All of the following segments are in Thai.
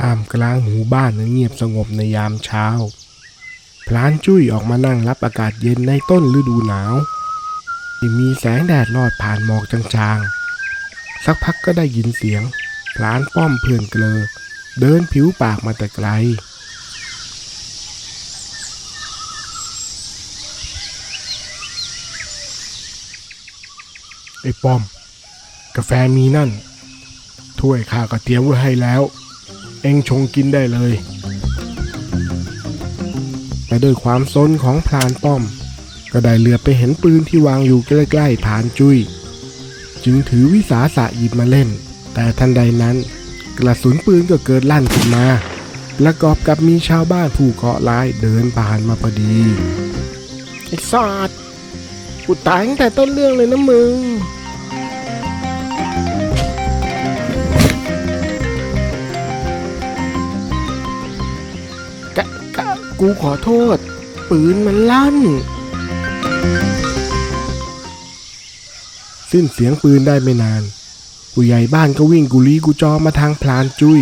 ท่ามกลางหมู่บ้านนั้นเงียบสงบในยามเช้า พลานจุ้ยออกมานั่งรับอากาศเย็นในต้นฤดูหนาว ที่มีแสงแดดลอดผ่านหมอกจางๆ สักพักก็ได้ยินเสียง พลานป้อมเพื่อนเกลอ เดินผิวปากมาแต่ไกลไอ้ป้อม กาแฟมีนั่น ถ้วยข้าก็เตรียมไว้ให้แล้ว เอ็งชงกินได้เลย แต่ด้วยความซนของพลานป้อม ก็ได้เหลือไปเห็นปืนที่วางอยู่ใกล้ๆพานจุย้ย จึงถือวิสาสะหยิบมาเล่น แต่ทันใดนั้น กระสุนปืนก็เกิดลั่นขึ้นมาประกอบกับมีชาวบ้านผู้เคาะร้ายเดินผ่านมาพอดีไอ้ซอดกูตายตั้งแต่ต้นเรื่องเลยนะมึง กูขอโทษ ปืนมันลั่น สิ้นเสียงปืนได้ไม่นาน ผู้ใหญ่บ้านก็วิ่งกุลีกุจอมาทางพลานจุย้ย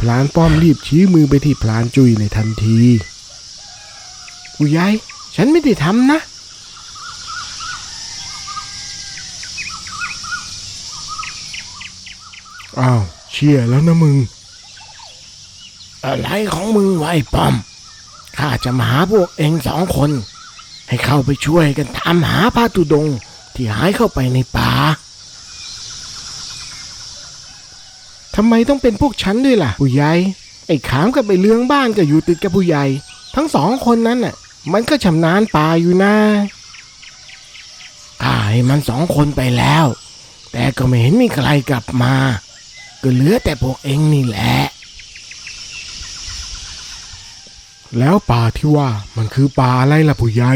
พลานป้อมรีบชี้มือไปที่พลานจุ้ยในทันที ผู้ใหญ่ ฉันไม่ได้ทำนะ อ้าวเชี่ยแล้วนะมึง อะไรของมึงไวะไอ้ป้อม ข้าจะมาหาพวกเองสองคน ให้เข้าไปช่วยกันตามหาพระตุดงค์ที่หายเข้าไปในป่าทำไมต้องเป็นพวกฉันด้วยล่ะ ผู้ใหญ่ ไอ้ขามกับไอ้เลืองบ้านก็อยู่ติดกับผู้ใหญ่ ทั้งสองคนนั้นน่ะ มันก็ชำนาญป่าอยู่นะข้าให้มันสองคนไปแล้ว แต่ก็ไม่เห็นมีใครกลับมา ก็เหลือแต่พวกเองนี่แหละ แล้วป่าที่ว่ามันคือป่าอะไรล่ะผู้ใหญ่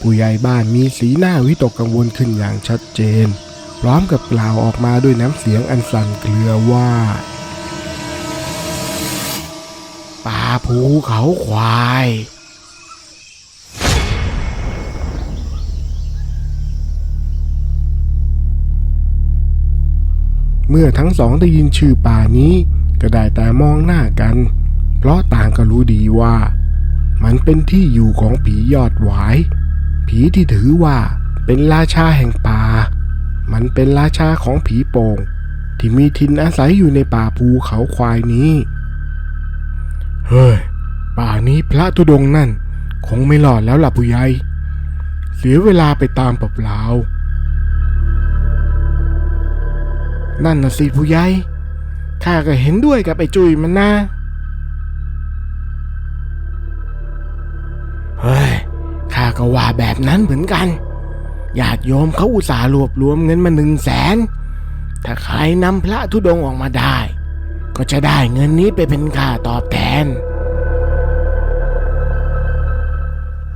ผู้ใหญ่บ้านมีสีหน้าวิตกกังวลขึ้นอย่างชัดเจน พร้อมกับกล่าวออกมาด้วยน้ำเสียงอันสั่นเครือว่า ป่าภูเขาควาย เมื่อทั้งสองได้ยินชื่อป่านี้ ก็ได้แต่มองหน้ากัน เพราะต่างก็รู้ดีว่า มันเป็นที่อยู่ของผียอดหวาย ผีที่ถือว่าเป็นราชาแห่งป่า มันเป็นราชาของผีโป่ง ที่มีทินอาศัยอยู่ในป่าภูเขาควายนี้ เฮ้ย ป่านี้พระธุดงนั่น คงไม่รอดแล้วล่ะผู้ใหญ่ เสียเวลาไปตามเปล่าๆ นั่นน่ะสิผู้ใหญ่ข้าก็เห็นด้วยกับไอ้จุยมันนะเฮ้ยข้าก็ว่าแบบนั้นเหมือนกันญาติโยมเขาอุตส่าห์รวบรวมเงินมาหนึ่งแสนถ้าใครนำพระธุดงค์ออกมาได้ ก็จะได้เงินนี้ไปเป็นค่าตอบแทน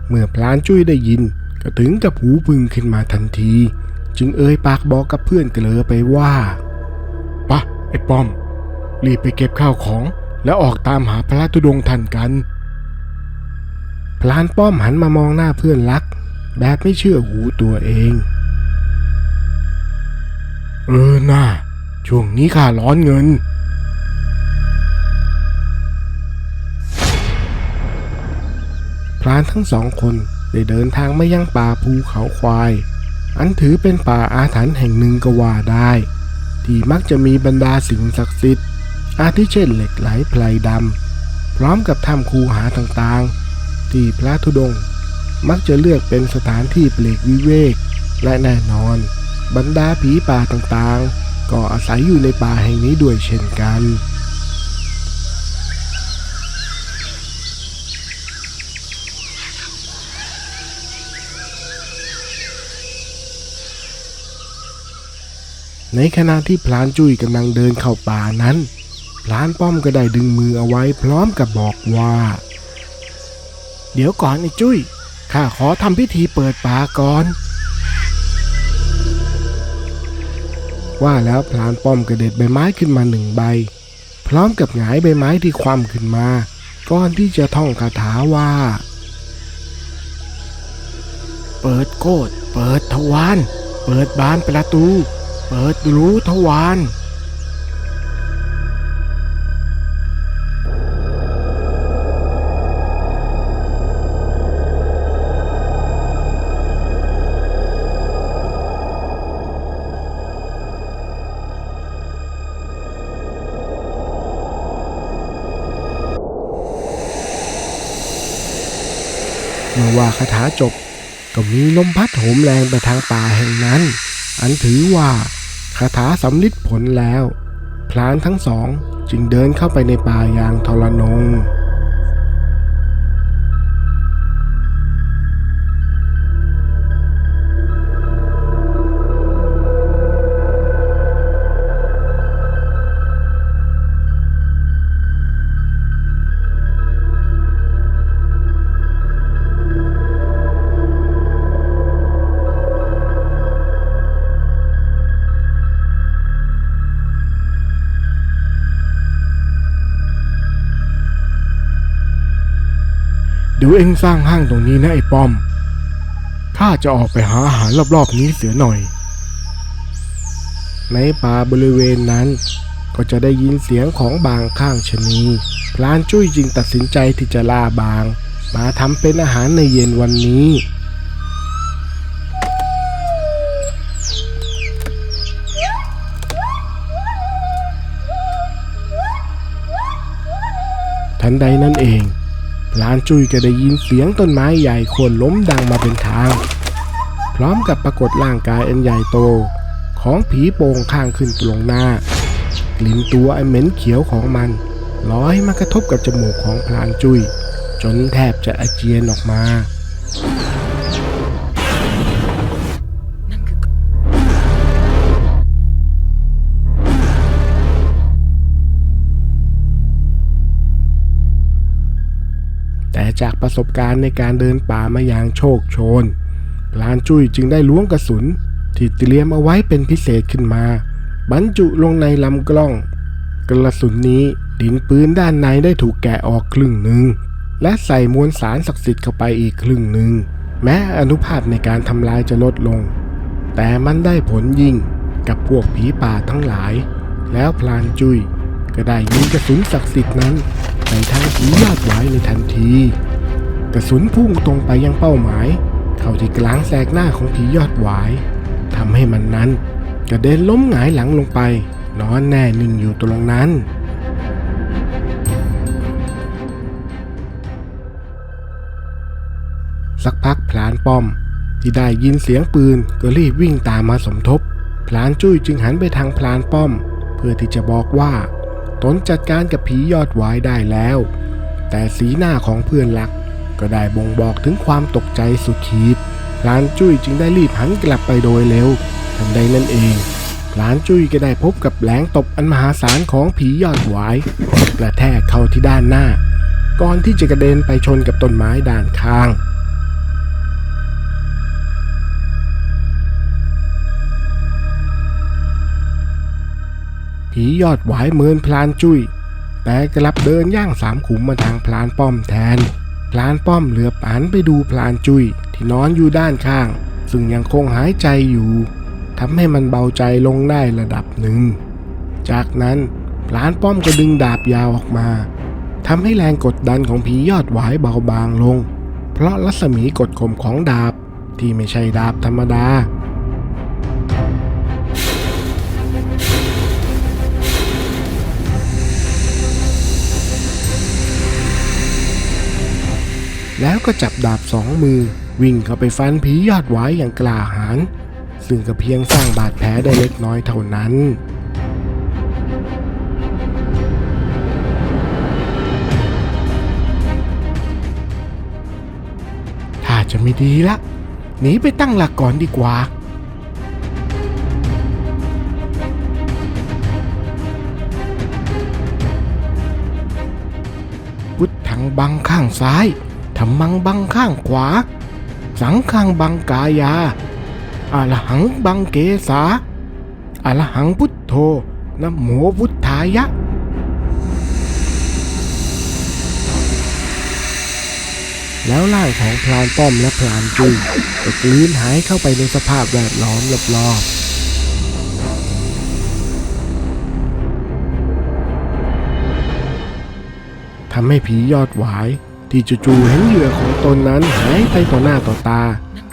เมื่อพลานจุ้ยได้ยินก็ถึงกับหูพึงขึ้นมาทันที จึงเอ่ยปากบอกกับเพื่อนเกลอไปว่า ไอ้ป้อม รีบไปเก็บข้าวของ แล้วออกตามหาพระธุดงค์ทันกัน พลานป้อมหันมามองหน้าเพื่อนรัก แบบไม่เชื่อหูตัวเอง เออน่าช่วงนี้ข้าร้อนเงินพรานทั้งสองคนได้เดินทางมายังป่าภูเขาควาย อันถือเป็นป่าอาถรรพ์แห่งหนึ่งก็ว่าได้ ที่มักจะมีบรรดาสิ่งศักดิ์สิทธิ์ อาทิเช่นเหล็กไหลไพลดำ พร้อมกับถ้ำคูหาต่างๆ ที่พระธุดงค์มักจะเลือกเป็นสถานที่เปลกวิเวก และแน่นอน บรรดาผีป่าต่างๆ ก็อาศัยอยู่ในป่าแห่งนี้ด้วยเช่นกัน ในขณะที่พลานจุ้ยกำลังเดินเข้าป่านั้น พลานป้อมก็ได้ดึงมือเอาไว้พร้อมกับบอกว่า เดี๋ยวก่อนไอ้จุ้ยข้าขอทำพิธีเปิดป่าก่อน ว่าแล้วพลานป้อมกระเด็ดใบไม้ขึ้นมาหนึ่งใบ พร้อมกับหงายใบไม้ที่คว่ำขึ้นมา ก่อนที่จะท่องคาถาว่า เปิดโกดเปิดทวารเปิดบานประตู เปิดรู้ทวารเมื่อว่าคาถาจบก็มีลมพัดโหมแรงไปทางป่าแห่งนั้น อันถือว่า คาถาสำลิดผลแล้ว พลานทั้งสองจึงเดินเข้าไปในป่ายางทรนง เดี๋ยวเอ็งสร้างห้างตรงนี้นะไอ้ป้อม ข้าจะออกไปหาอาหารรอบๆนี้เสียหน่อย ในป่าบริเวณนั้น ก็จะได้ยินเสียงของบางข้างชนีพลานจุ้ยจึงตัดสินใจที่จะล่าบาง มาทำเป็นอาหารในเย็นวันนี้ทันใดนั้นเอง ลานจุ้ยก็ได้ยินเสียงต้นไม้ใหญ่โค่นล้มดังมาเป็นทาง พร้อมกับปรากฏร่างกายอันใหญ่โต ของผีโป่งข้างขึ้นตรงหน้ากลิ่นตัวอันเหม็นเขียวของมันลอยมากระทบกับจมูกของพลานจุ้ยจนแทบจะอาเจียนออกมา จากประสบการณ์ในการเดินป่ามาอย่างโชคโชนพลานจุ้ยจึงได้ล้วงกระสุน ที่เตรียมเอาไว้เป็นพิเศษขึ้นมา บรรจุลงในลำกล้อง กระสุนนี้ดินปืนด้านในได้ถูกแกะออกครึ่งหนึ่ง และใส่มวลสารศักดิ์สิทธิ์เข้าไปอีกครึ่งหนึ่ง แม้อนุภาพในการทำลายจะลดลง แต่มันได้ผลยิ่งกับพวกผีป่าทั้งหลาย แล้วพลานจุ้ยก็ได้ยิงกระสุนศักดิ์สิทธิ์นั้นไปทางผียอดไว้ในทันที กระสุนพุ่งตรงไปยังเป้าหมาย เข้าที่กลางแสกหน้าของผียอดหวายทำให้มันนั้นกระเด็นล้มหงายหลังลงไป นอนแน่นิ่งอยู่ตรงนั้น สักพักพลานป้อม ที่ได้ยินเสียงปืนก็รีบวิ่งตามมาสมทบ พลานจุ้ยจึงหันไปทางพลานป้อม เพื่อที่จะบอกว่า ตนจัดการกับผียอดหวายได้แล้ว แต่สีหน้าของเพื่อนรัก ก็ได้บ่งบอกถึงความตกใจสุดขีดพลานจุ้ยจึงได้รีบหันกลับไปโดยเร็ว ทันใดนั่นเองพลานจุ้ยก็ได้พบกับแหลงตบอันมหาศาลของผียอดหวายกระแทกเข้าที่ด้านหน้า ก่อนที่จะกระเด็นไปชนกับต้นไม้ด้านข้างผียอดหวายเมินพลานจุย้ยแต่กลับเดินย่างสามขุมมาทางพลานป้อมแทน พลานป้อมเหลือบหันไปดูพลานจุย้ยที่นอนอยู่ด้านข้าง ซึ่งยังคงหายใจอยู่ทำให้มันเบาใจลงได้ระดับหนึ่ง จากนั้นพลานป้อมก็ดึงดาบยาวออกมาทำให้แรงกดดันของผียอดหวายเบาบางลง เพราะรัศมีกดข่มของดาบที่ไม่ใช่ดาบธรรมดา แล้วก็จับดาบสองมือ วิ่งเข้าไปฟันผียอดหวายอย่างกล้าหาญซึ่งก็เพียงสร้างบาดแผลได้เล็กน้อยเท่านั้นถ้าจะไม่ดีละหนีไปตั้งหลักก่อนดีกว่าพุทธังบังข้างซ้าย ธรรมังบังข้างขวา สังขังบังกายาอรหังบังเกสาอรหังพุทโธนโมพุทธายะ แล้วร่างของพลานป้อมและพลานจุ้ยก็กลืนหายเข้าไปในสภาพแวดล้อมรอบๆทำให้ผียอดหวาย ที่จู่ๆเห็นเหยื่อของตนนั้นหายไปต่อหน้าต่อตา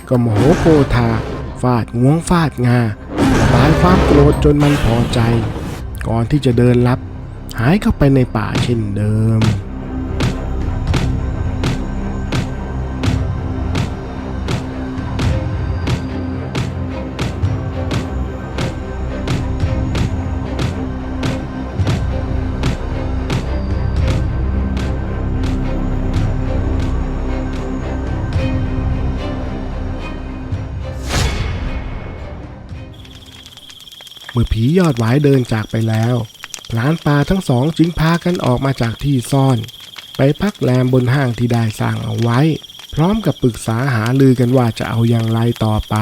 ก็โมโหโกธาฟาดงวงฟาดงาระบายความโกรธจนมันพอใจ ก่อนที่จะเดินลับ หายเข้าไปในป่าเช่นเดิม เมื่อผียอดหวายเดินจากไปแล้วพลานป่าทั้งสองจึงพากันออกมาจากที่ซ่อน ไปพักแรมบนห้างที่ได้สร้างเอาไว้ พร้อมกับปรึกษาหาลือกันว่าจะเอาอย่างไรต่อไป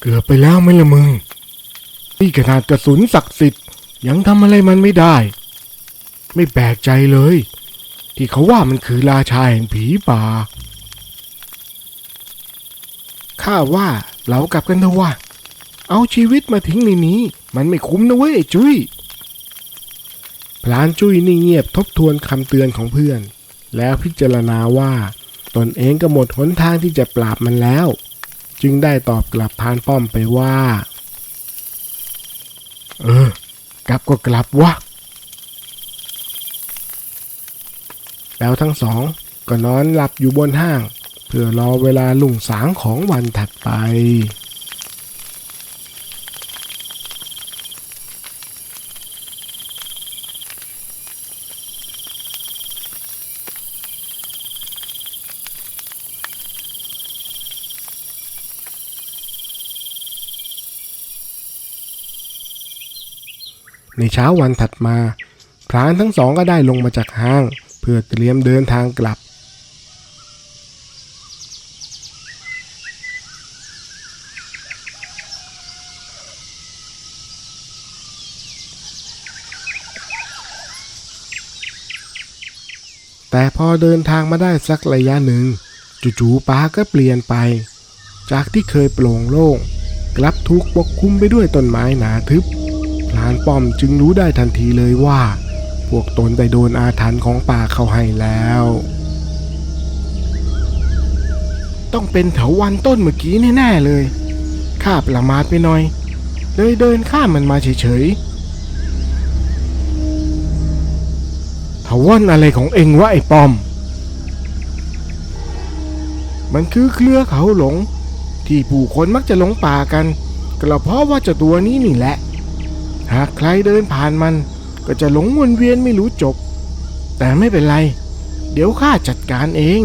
เกือบไปแล้วไหมละมึง นี่ขนาดกระสุนศักดิ์สิทธิ์ยังทำอะไรมันไม่ได้ ไม่แปลกใจเลย ที่เขาว่ามันคือราชาแห่งผีป่า ข้าว่าเรากลับกันเถอะว่าเอาชีวิตมาทิ้งในนี้ มันไม่คุ้มนะเว้ยจุ้ยพลานจุ้ยนี่เงียบทบทวนคำเตือนของเพื่อน แล้วพิจารณาว่า ตนเองก็หมดหนทางที่จะปราบมันแล้ว จึงได้ตอบกลับพานป้อมไปว่า เออ กลับก็กลับวะแล้วทั้งสองก็นอนหลับอยู่บนห้าง พื่อรอเวลาลุ่งสางของวันถัดไป ในเช้าวันถัดมา พรานทั้งสองก็ได้ลงมาจากห้าง เพื่อเตรียมเดินทางกลับ แต่พอเดินทางมาได้สักระยะหนึ่ง จู่ๆป่าก็เปลี่ยนไป จากที่เคยโปร่งโล่งกลับถูกปกคลุมไปด้วยต้นไม้หนาทึบพลานป้อมจึงรู้ได้ทันทีเลยว่า พวกตนได้โดนอาถรรพ์ของป่าเข้าให้แล้ว ต้องเป็นเถาวันต้นเมื่อกี้แน่ๆเลย ข้าประมาทไปหน่อย เลยเดินข้ามมันมาเฉยๆ เถาวันอะไรของเองวะไอ้ป้อม มันคือเครือเขาหลง ที่ผู้คนมักจะหลงป่ากัน ก็เพราะว่าเจ้าตัวนี้นี่แหละ หากใครเดินผ่านมัน ก็จะหลงวนเวียนไม่รู้จบ แต่ไม่เป็นไร เดี๋ยวข้าจัดการเอง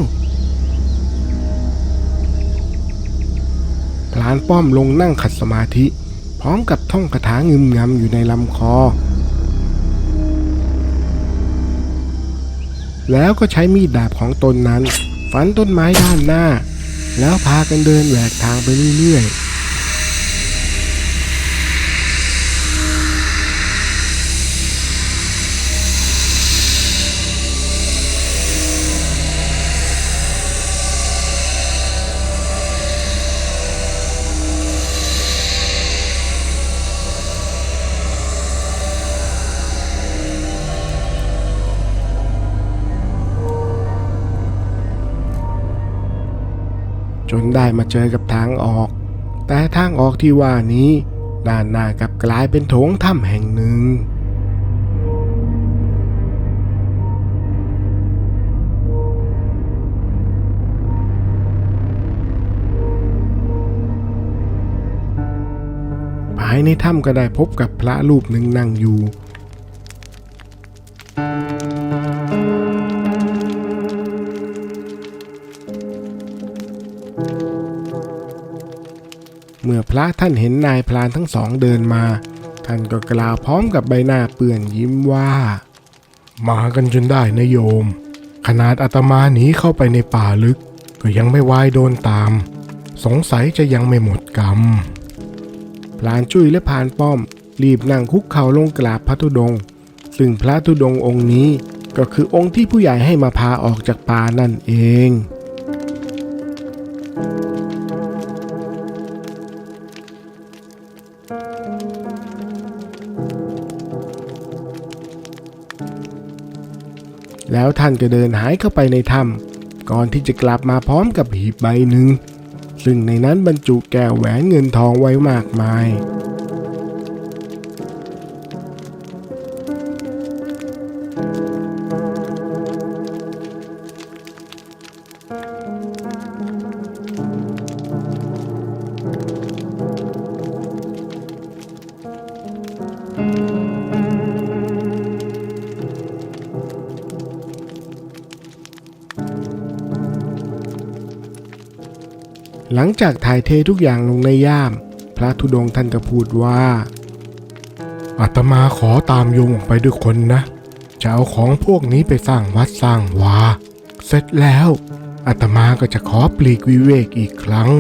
พลานป้อมลงนั่งขัดสมาธิ พร้อมกับท่องคาถางึมงำอยู่ในลำคอ แล้วก็ใช้มีดดาบของตนนั้น ฟันต้นไม้ด้านหน้า แล้วพากันเดินแหวกทางไปเรื่อยๆ จนได้มาเจอกับทางออก แต่ทางออกที่ว่านี้ด้านหน้ากลับกลายเป็นโถงถ้ำแห่งหนึ่ง ภายในถ้ำก็ได้พบกับพระรูปหนึ่งนั่งอยู่ เมื่อพระท่านเห็นนายพลานทั้งสองเดินมา ท่านก็กล่าวพร้อมกับใบหน้าเปื่อนยิ้มว่า มากันจนได้นะโยม ขนาดอาตมาหนีเข้าไปในป่าลึก ก็ยังไม่วายโดนตาม สงสัยจะยังไม่หมดกรรมพลานจุ้ยและพานป้อม รีบนั่งคุกเข่าลงกราบพระธุดงค์ซึ่งพระธุดงค์องค์นี้ก็คือองค์ที่ผู้ใหญ่ให้มาพาออกจากป่านั่นเอง แล้วท่านก็เดินหายเข้าไปในถ้ำก่อนที่จะกลับมาพร้อมกับหีบใบหนึ่ง ซึ่งในนั้นบรรจุแก้วแหวนเงินทองไว้มากมาย หลังจากถ่ายเททุกอย่างลงในย่าม พระธุดงค์ท่านก็พูดว่าอาตมาขอตามโยงออกไปด้วยคนนะ จะเอาของพวกนี้ไปสร้างวัดสร้างวา เสร็จแล้วอาตมาก็จะขอปลีกวิเวกอีกครั้ง